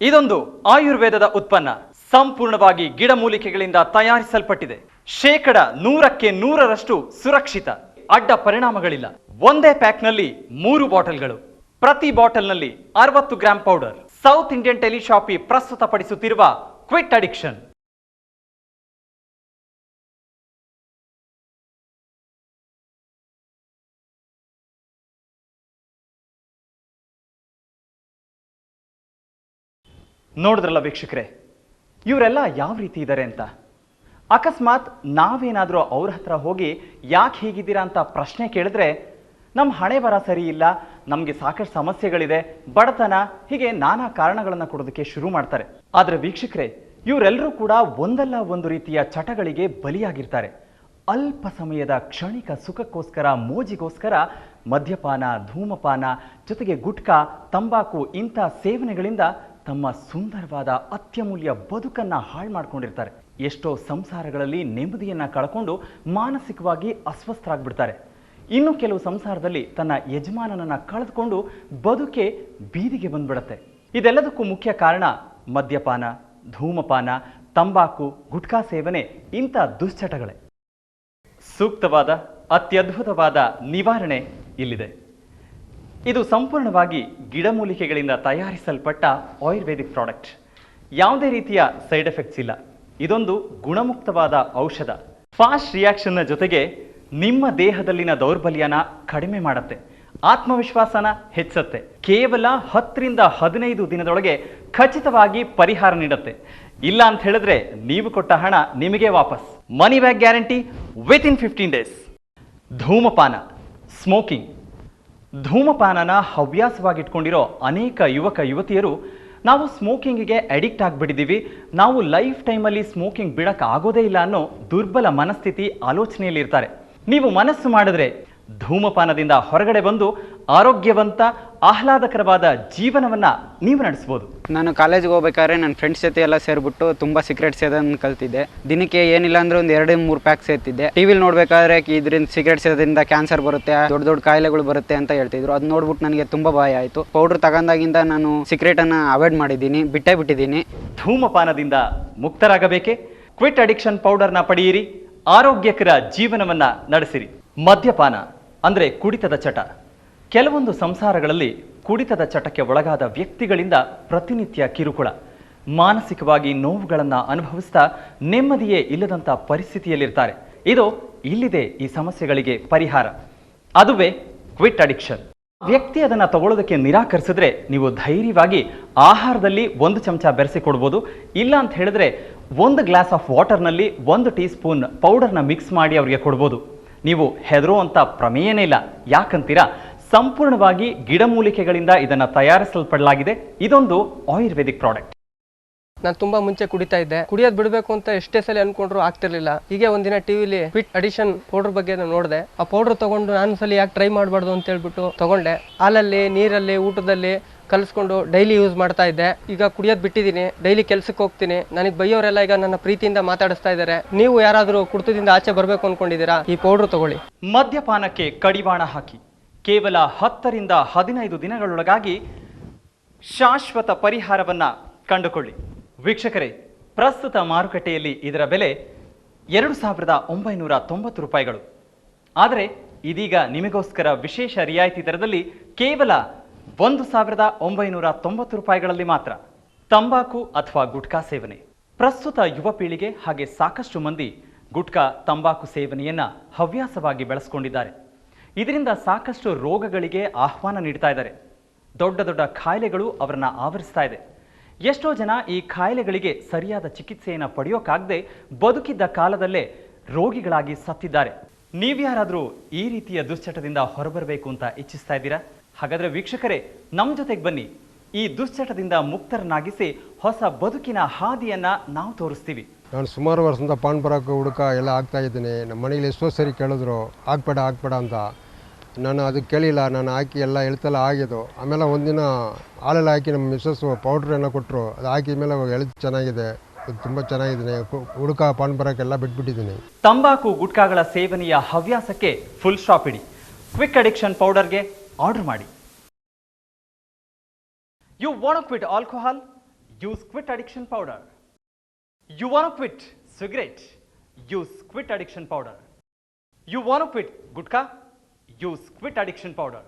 ಇದೊಂದು ಆಯುರ್ವೇದದ ಉತ್ಪನ್ನ. ಸಂಪೂರ್ಣವಾಗಿ ಗಿಡಮೂಲಿಕೆಗಳಿಂದ ತಯಾರಿಸಲ್ಪಟ್ಟಿದೆ. ಶೇಕಡ ನೂರಕ್ಕೆ ನೂರರಷ್ಟು ಸುರಕ್ಷಿತ. ಅಡ್ಡ ಪರಿಣಾಮಗಳಿಲ್ಲ. ಒಂದೇ ಪ್ಯಾಕ್ನಲ್ಲಿ ಮೂರು ಬಾಟಲ್ಗಳು. ಪ್ರತಿ ಬಾಟಲ್ನಲ್ಲಿ ಅರವತ್ತು gram powder. South Indian teleshop ಪ್ರಸ್ತುತಪಡಿಸುತ್ತಿರುವ quit addiction. ನೋಡಿದ್ರಲ್ಲ ವೀಕ್ಷಕರೇ, ಇವರೆಲ್ಲ ಯಾವ ರೀತಿ ಇದ್ದಾರೆ ಅಂತ? ಅಕಸ್ಮಾತ್ ನಾವೇನಾದರೂ ಅವ್ರ ಹತ್ರ ಹೋಗಿ ಯಾಕೆ ಹೀಗಿದ್ದೀರಾ ಅಂತ ಪ್ರಶ್ನೆ ಕೇಳಿದ್ರೆ ನಮ್ಮ ಹಣೆ ಬರ ಸರಿ ಇಲ್ಲ, ನಮಗೆ ಸಾಕಷ್ಟು ಸಮಸ್ಯೆಗಳಿದೆ, ಬಡತನ, ಹೀಗೆ ನಾನಾ ಕಾರಣಗಳನ್ನು ಕೊಡೋದಕ್ಕೆ ಶುರು ಮಾಡ್ತಾರೆ. ಆದರೆ ವೀಕ್ಷಕರೇ, ಇವರೆಲ್ಲರೂ ಕೂಡ ಒಂದಲ್ಲ ಒಂದು ರೀತಿಯ ಚಟಗಳಿಗೆ ಬಲಿಯಾಗಿರ್ತಾರೆ. ಅಲ್ಪ ಸಮಯದ ಕ್ಷಣಿಕ ಸುಖಕ್ಕೋಸ್ಕರ, ಮೋಜಿಗೋಸ್ಕರ ಮದ್ಯಪಾನ, ಧೂಮಪಾನ, ಜೊತೆಗೆ ಗುಟ್ಕಾ, ತಂಬಾಕು, ಇಂಥ ಸೇವನೆಗಳಿಂದ ತಮ್ಮ ಸುಂದರವಾದ ಅತ್ಯಮೂಲ್ಯ ಬದುಕನ್ನ ಹಾಳು ಮಾಡ್ಕೊಂಡಿರ್ತಾರೆ. ಎಷ್ಟೋ ಸಂಸಾರಗಳಲ್ಲಿ ನೆಮ್ಮದಿಯನ್ನ ಕಳ್ಕೊಂಡು ಮಾನಸಿಕವಾಗಿ ಅಸ್ವಸ್ಥರಾಗ್ಬಿಡ್ತಾರೆ. ಇನ್ನು ಕೆಲವು ಸಂಸಾರದಲ್ಲಿ ತನ್ನ ಯಜಮಾನನನ್ನ ಕಳೆದುಕೊಂಡು ಬದುಕೆ ಬೀದಿಗೆ ಬಂದ್ಬಿಡತ್ತೆ. ಇದೆಲ್ಲದಕ್ಕೂ ಮುಖ್ಯ ಕಾರಣ ಮದ್ಯಪಾನ, ಧೂಮಪಾನ, ತಂಬಾಕು, ಗುಟ್ಕಾ ಸೇವನೆ ಇಂಥ ದುಶ್ಚಟಗಳೇ. ಸೂಕ್ತವಾದ, ಅತ್ಯದ್ಭುತವಾದ ನಿವಾರಣೆ ಇಲ್ಲಿದೆ. ಇದು ಸಂಪೂರ್ಣವಾಗಿ ಗಿಡಮೂಲಿಕೆಗಳಿಂದ ತಯಾರಿಸಲ್ಪಟ್ಟ ಆಯುರ್ವೇದಿಕ್ ಪ್ರಾಡಕ್ಟ್. ಯಾವುದೇ ರೀತಿಯ ಸೈಡ್ ಎಫೆಕ್ಟ್ಸ್ ಇಲ್ಲ. ಇದೊಂದು ಗುಣಮುಕ್ತವಾದ ಔಷಧ. ಫಾಸ್ಟ್ ರಿಯಾಕ್ಷನ್ನ ಜೊತೆಗೆ ನಿಮ್ಮ ದೇಹದಲ್ಲಿನ ದೌರ್ಬಲ್ಯನ ಕಡಿಮೆ ಮಾಡುತ್ತೆ. ಆತ್ಮವಿಶ್ವಾಸನ ಹೆಚ್ಚುತ್ತೆ. ಕೇವಲ ಹತ್ತರಿಂದ ಹದಿನೈದು ದಿನದೊಳಗೆ ಖಚಿತವಾಗಿ ಪರಿಹಾರ ನೀಡುತ್ತೆ. ಇಲ್ಲ ಅಂತ ಹೇಳಿದ್ರೆ ನೀವು ಕೊಟ್ಟ ಹಣ ನಿಮಗೆ ವಾಪಸ್. Money back guarantee within fifteen days. ಧೂಮಪಾನ, ಸ್ಮೋಕಿಂಗ್ ಧೂಮಪಾನನ ಹವ್ಯಾಸವಾಗಿಟ್ಕೊಂಡಿರೋ ಅನೇಕ ಯುವಕ ಯುವತಿಯರು ನಾವು ಸ್ಮೋಕಿಂಗಿಗೆ ಅಡಿಕ್ಟ್ ಆಗಿಬಿಟ್ಟಿದ್ದೀವಿ ನಾವು ಲೈಫ್ ಟೈಮಲ್ಲಿ ಸ್ಮೋಕಿಂಗ್ ಬಿಡೋಕ್ಕಾಗೋದೇ ಇಲ್ಲ ಅನ್ನೋ ದುರ್ಬಲ ಮನಸ್ಥಿತಿ ಆಲೋಚನೆಯಲ್ಲಿ ಇರ್ತಾರೆ ನೀವು ಮನಸ್ಸು ಮಾಡಿದ್ರೆ ಧೂಮಪಾನದಿಂದ ಹೊರಗಡೆ ಬಂದು ಆರೋಗ್ಯವಂತ ಆಹ್ಲಾದಕರವಾದ ಜೀವನವನ್ನ ನೀವು ನಡೆಸ್ಬೋದು. ನಾನು ಕಾಲೇಜ್ಗೆ ಹೋಗ್ಬೇಕಾದ್ರೆ ನನ್ನ ಫ್ರೆಂಡ್ಸ್ ಜೊತೆ ಎಲ್ಲ ಸೇರಿಬಿಟ್ಟು ತುಂಬ ಸಿಗರೇಟ್ ಸೇದನ್ ಕಲ್ತಿದ್ದೆ. ದಿನಕ್ಕೆ ಏನಿಲ್ಲ ಅಂದ್ರೆ ಒಂದು ಎರಡು ಮೂರು ಪ್ಯಾಕ್ ಸೇರ್ತಿದ್ದೆ ಟಿವಿಲಿ ನೋಡ್ಬೇಕಾದ್ರೆ ಇದರಿಂದ ಸಿಗರೇಟ್ ಸೇದೋದ್ರಿಂದ ಕ್ಯಾನ್ಸರ್ ಬರುತ್ತೆ ದೊಡ್ಡ ದೊಡ್ಡ ಕಾಯಿಲೆಗಳು ಬರುತ್ತೆ ಅಂತ ಹೇಳ್ತಿದ್ರು. ಅದು ನೋಡ್ಬಿಟ್ಟು ನನಗೆ ತುಂಬ ಭಯ ಆಯಿತು. ಪೌಡರ್ ತಗೊಂಡಾಗಿಂದ ನಾನು ಸಿಗರೇಟನ್ನು ಅವಾಯ್ಡ್ ಮಾಡಿದ್ದೀನಿ ಬಿಟ್ಟೇ ಬಿಟ್ಟಿದ್ದೀನಿ. ಧೂಮಪಾನದಿಂದ ಮುಕ್ತರಾಗಬೇಕೆ? ಕ್ವಿಟ್ ಅಡಿಕ್ಷನ್ ಪೌಡರ್ನ ಪಡೆಯಿರಿ. ಆರೋಗ್ಯಕರ ಜೀವನವನ್ನ ನಡೆಸಿರಿ. ಮದ್ಯಪಾನ. ಅಂದ್ರೆ ಕುಡಿತದ ಚಟ. ಕೆಲವೊಂದು ಸಂಸಾರಗಳಲ್ಲಿ ಕುಡಿತದ ಚಟಕ್ಕೆ ಒಳಗಾದ ವ್ಯಕ್ತಿಗಳಿಂದ ಪ್ರತಿನಿತ್ಯ ಕಿರುಕುಳ. ಮಾನಸಿಕವಾಗಿ ನೋವುಗಳನ್ನು ಅನುಭವಿಸ್ತಾ ನೆಮ್ಮದಿಯೇ ಇಲ್ಲದಂತ ಪರಿಸ್ಥಿತಿಯಲ್ಲಿರ್ತಾರೆ. ಇದು ಇಲ್ಲಿದೆ ಈ ಸಮಸ್ಯೆಗಳಿಗೆ ಪರಿಹಾರ. ಅದುವೇ ಕ್ವಿಟ್ ಅಡಿಕ್ಷನ್. ವ್ಯಕ್ತಿ ಅದನ್ನ ತಗೊಳ್ಳೋದಕ್ಕೆ ನಿರಾಕರಿಸಿದ್ರೆ ನೀವು ಧೈರ್ಯವಾಗಿ ಆಹಾರದಲ್ಲಿ ಒಂದು ಚಮಚ ಬೆರೆಸಿ ಕೊಡ್ಬೋದು. ಇಲ್ಲ ಅಂತ ಹೇಳಿದ್ರೆ ಒಂದು ಗ್ಲಾಸ್ ಆಫ್ ವಾಟರ್ನಲ್ಲಿ ಒಂದು ಟೀ ಸ್ಪೂನ್ ಪೌಡರ್ನ ಮಿಕ್ಸ್ ಮಾಡಿ ಅವರಿಗೆ ಕೊಡ್ಬೋದು. ನೀವು ಹೆದರುವಂಥ ಪ್ರಮೇಯನೇ ಇಲ್ಲ. ಯಾಕಂತೀರಾ? ಸಂಪೂರ್ಣವಾಗಿ ಗಿಡಮೂಲಿಕೆಗಳಿಂದ ಇದನ್ನ ತಯಾರಿಸಲ್ಪಡಲಾಗಿದೆ. ಇದೊಂದು ಆಯುರ್ವೇದಿಕ್ ಪ್ರಾಡಕ್ಟ್. ನಾನು ತುಂಬಾ ಮುಂಚೆ ಕುಡಿತಾ ಇದ್ದೆ. ಕುಡಿಯೋದ್ ಬಿಡಬೇಕು ಅಂತ ಎಷ್ಟೇ ಸಲ ಅನ್ಕೊಂಡ್ರು ಆಗ್ತಿರ್ಲಿಲ್ಲ. ಹೀಗೆ ಒಂದಿನ ಟಿವಿಲಿ ಫಿಟ್ ಅಡಿಷನ್ ಪೌಡರ್ ಬಗ್ಗೆ ನೋಡಿದೆ. ಆ ಪೌಡರ್ ತಗೊಂಡು ನಾನು ಸಲ ಯಾಕೆ ಟ್ರೈ ಮಾಡಬಾರ್ದು ಅಂತ ಹೇಳ್ಬಿಟ್ಟು ತಗೊಂಡೆ. ಹಾಲಲ್ಲಿ, ನೀರಲ್ಲಿ, ಊಟದಲ್ಲಿ ಕಲಿಸ್ಕೊಂಡು ಡೈಲಿ ಯೂಸ್ ಮಾಡ್ತಾ ಇದ್ದೆ. ಈಗ ಕುಡಿಯೋದು ಬಿಟ್ಟಿದ್ದೀನಿ ಡೈಲಿ ಕೆಲ್ಸಕ್ಕೆ ಹೋಗ್ತೀನಿ. ನನಗೆ ಬೈಯೋರೆಲ್ಲ ಈಗ ನನ್ನ ಪ್ರೀತಿಯಿಂದ ಮಾತಾಡಿಸ್ತಾ ಇದ್ದಾರೆ ನೀವು ಯಾರಾದರೂ ಕುಡಿತದಿಂದ ಆಚೆ ಬರಬೇಕು ಅನ್ಕೊಂಡಿದ್ದೀರಾ? ಈ ಪೌಡರ್ ತಗೊಳ್ಳಿ. ಮದ್ಯಪಾನಕ್ಕೆ ಕಡಿವಾಣ ಹಾಕಿ. ಕೇವಲ ಹತ್ತರಿಂದ ಹದಿನೈದು ದಿನಗಳೊಳಗಾಗಿ ಶಾಶ್ವತ ಪರಿಹಾರವನ್ನು ಕಂಡುಕೊಳ್ಳಿ. ವೀಕ್ಷಕರೇ, ಪ್ರಸ್ತುತ ಮಾರುಕಟ್ಟೆಯಲ್ಲಿ ಇದರ ಬೆಲೆ ಎರಡು ಸಾವಿರದ ಒಂಬೈನೂರ ತೊಂಬತ್ತು ರೂಪಾಯಿಗಳು. ಆದರೆ ಇದೀಗ ನಿಮಗೋಸ್ಕರ ವಿಶೇಷ ರಿಯಾಯಿತಿ ದರದಲ್ಲಿ ಕೇವಲ ಒಂದು ಸಾವಿರದ ಒಂಬೈನೂರ ತೊಂಬತ್ತು ರೂಪಾಯಿಗಳಲ್ಲಿ ಮಾತ್ರ ತಂಬಾಕು ಅಥವಾ ಗುಟ್ಕಾ ಸೇವನೆ. ಪ್ರಸ್ತುತ ಯುವ ಪೀಳಿಗೆ ಹಾಗೆ ಸಾಕಷ್ಟು ಮಂದಿ ಗುಟ್ಕಾ, ತಂಬಾಕು ಸೇವನೆಯನ್ನ ಹವ್ಯಾಸವಾಗಿ ಬೆಳೆಸ್ಕೊಂಡಿದ್ದಾರೆ. ಇದರಿಂದ ಸಾಕಷ್ಟು ರೋಗಗಳಿಗೆ ಆಹ್ವಾನ ನೀಡ್ತಾ ಇದ್ದಾರೆ. ದೊಡ್ಡ ದೊಡ್ಡ ಖಾಯಿಲೆಗಳು ಅವರನ್ನು ಆವರಿಸ್ತಾ ಇದೆ. ಎಷ್ಟೋ ಜನ ಈ ಕಾಯಿಲೆಗಳಿಗೆ ಸರಿಯಾದ ಚಿಕಿತ್ಸೆಯನ್ನು ಪಡೆಯೋಕ್ಕಾಗದೆ ಬದುಕಿದ್ದ ಕಾಲದಲ್ಲೇ ರೋಗಿಗಳಾಗಿ ಸತ್ತಿದ್ದಾರೆ. ನೀವ್ಯಾರಾದರೂ ಈ ರೀತಿಯ ದುಶ್ಚಟದಿಂದ ಹೊರಬರಬೇಕು ಅಂತ ಇಚ್ಛಿಸ್ತಾ ಇದ್ದೀರಾ? ಹಾಗಾದರೆ ವೀಕ್ಷಕರೇ ನಮ್ಮ ಜೊತೆಗೆ ಬನ್ನಿ. ಈ ದುಶ್ಚಟದಿಂದ ಮುಕ್ತರನ್ನಾಗಿಸಿ ಹೊಸ ಬದುಕಿನ ಹಾದಿಯನ್ನು ನಾವು ತೋರಿಸ್ತೀವಿ. ನಾನು ಸುಮಾರು ವರ್ಷದಿಂದ ಪಾನ್ ಬರೋಕೆ ಹುಡುಕ ಎಲ್ಲ ಆಗ್ತಾ ಇದ್ದೀನಿ. ನಮ್ಮ ಮನೆಯಲ್ಲಿ ಎಷ್ಟೋ ಸರಿ ಕೇಳಿದ್ರು, ಆಗ್ಬೇಡ ಆಗ್ಬೇಡ ಅಂತ. ನಾನು ಅದು ಕೇಳಿಲ್ಲ, ನಾನು ಹಾಕಿ ಎಲ್ಲ ಎಳ್ತೆಲ್ಲ ಆಗಿದ್ದು. ಆಮೇಲೆ ಒಂದಿನ ಹಾಲೆಲ್ಲ ಹಾಕಿ ನಮ್ಮ ಮಿಸ್ಸಸ್ಸು ಪೌಡ್ರ್ ಏನೋ ಕೊಟ್ಟರು ಅದು ಹಾಕಿದ ಮೇಲೆ ಎಳ್ದು ಚೆನ್ನಾಗಿದೆ. ತುಂಬ ಚೆನ್ನಾಗಿದ್ದೀನಿ. ಹುಡುಕ, ಪಾನ್ ಬರೋಕ್ಕೆಲ್ಲ ಬಿಟ್ಬಿಟ್ಟಿದ್ದೀನಿ. ತಂಬಾಕು ಗುಟ್ಕಾಗಳ ಸೇವನೆಯ ಹವ್ಯಾಸಕ್ಕೆ ಫುಲ್ ಸ್ಟಾಪ್ ಇಡಿ. ಕ್ವಿಕ್ ಅಡಿಕ್ಷನ್ ಪೌಡರ್ಗೆ ಆರ್ಡರ್ ಮಾಡಿ. You want quit alcohol use quit addiction powder you want quit cigarette use quit addiction powder you want quit gutka? Use quit addiction powder.